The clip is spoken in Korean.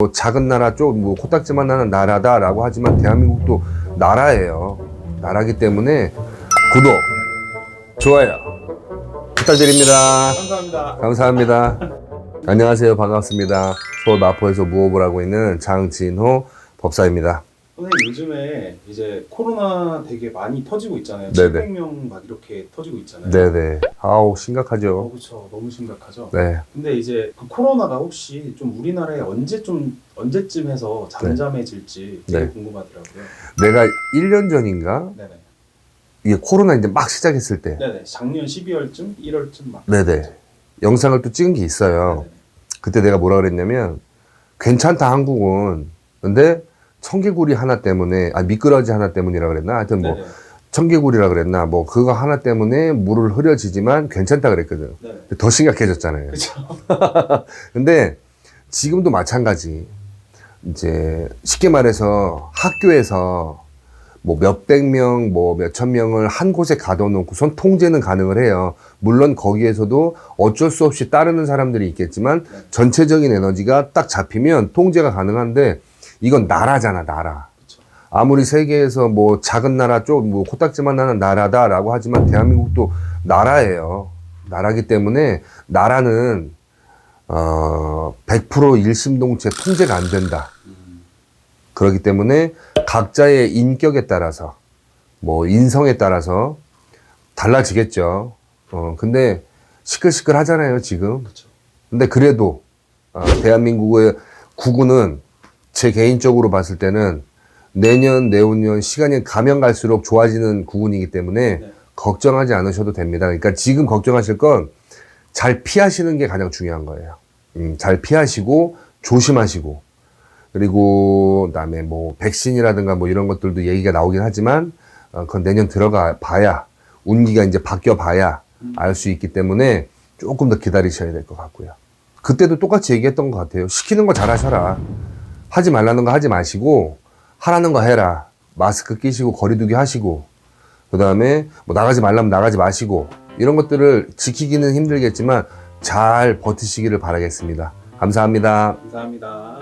뭐 작은 나라 쪽, 뭐 코딱지만 나는 나라다라고 하지만 대한민국도 나라예요. 나라기 때문에 구독, 좋아요 부탁드립니다. 감사합니다. 감사합니다. 안녕하세요. 반갑습니다. 서울 마포에서 무업을 하고 있는 장진호 법사입니다. 선생님 요즘에 이제 코로나 되게 많이 터지고 있잖아요. 네네. 700명 막 이렇게 터지고 있잖아요. 네네. 아우, 어, 심각하죠. 그렇죠. 너무 심각하죠. 네. 근데 이제 그 코로나가 혹시 좀 우리나라에 언제 좀 언제쯤 해서 잠잠해질지 되게 네. 궁금하더라고요. 내가 1년 전인가? 네네. 이게 코로나 이제 막 시작했을 때. 네네. 작년 12월쯤, 1월쯤 막. 네네. 영상을 또 찍은 게 있어요. 네네. 그때 내가 뭐라 그랬냐면 괜찮다 한국은 근데 청개구리 하나 때문에 아 미끄러지 하나 때문이라 그랬나 하여튼 뭐 네네. 청개구리라 그랬나 뭐 그거 하나 때문에 물을 흐려지지만 괜찮다 그랬거든. 근데 더 심각해졌잖아요. 근데 지금도 마찬가지 이제 쉽게 말해서 학교에서 뭐 몇백 명, 뭐 몇천 명을 한 곳에 가둬놓고선 통제는 가능을 해요. 물론 거기에서도 어쩔 수 없이 따르는 사람들이 있겠지만 네. 전체적인 에너지가 딱 잡히면 통제가 가능한데 이건 나라잖아, 나라. 아무리 세계에서 뭐 작은 나라 쪽, 뭐 코딱지만 나는 나라다라고 하지만 대한민국도 나라예요. 나라기 때문에 나라는 어, 100% 일심동체 통제가 안 된다. 음, 그렇기 때문에 각자의 인격에 따라서 뭐 인성에 따라서 달라지겠죠. 어, 근데 시끌시끌 하잖아요, 지금. 근데 그래도 어, 대한민국의 구구는 제 개인적으로 봤을 때는 내년, 내후년 시간이 가면 갈수록 좋아지는 구군이기 때문에 네. 걱정하지 않으셔도 됩니다. 그러니까 지금 걱정하실 건 잘 피하시는 게 가장 중요한 거예요. 음, 잘 피하시고 조심하시고 그리고 그다음에 뭐 백신이라든가 뭐 이런 것들도 얘기가 나오긴 하지만 어, 그건 내년 들어가 봐야 운기가 이제 바뀌어 봐야 알수 있기 때문에 조금 더 기다리셔야 될 것 같고요. 그때도 똑같이 얘기했던 것 같아요. 시키는 거 잘하셔라. 하지 말라는 거 하지 마시고 하라는 거 해라. 마스크 끼시고 거리두기 하시고 그 다음에 뭐 나가지 말라면 나가지 마시고 이런 것들을 지키기는 힘들겠지만 잘 버티시기를 바라겠습니다. 감사합니다. 감사합니다.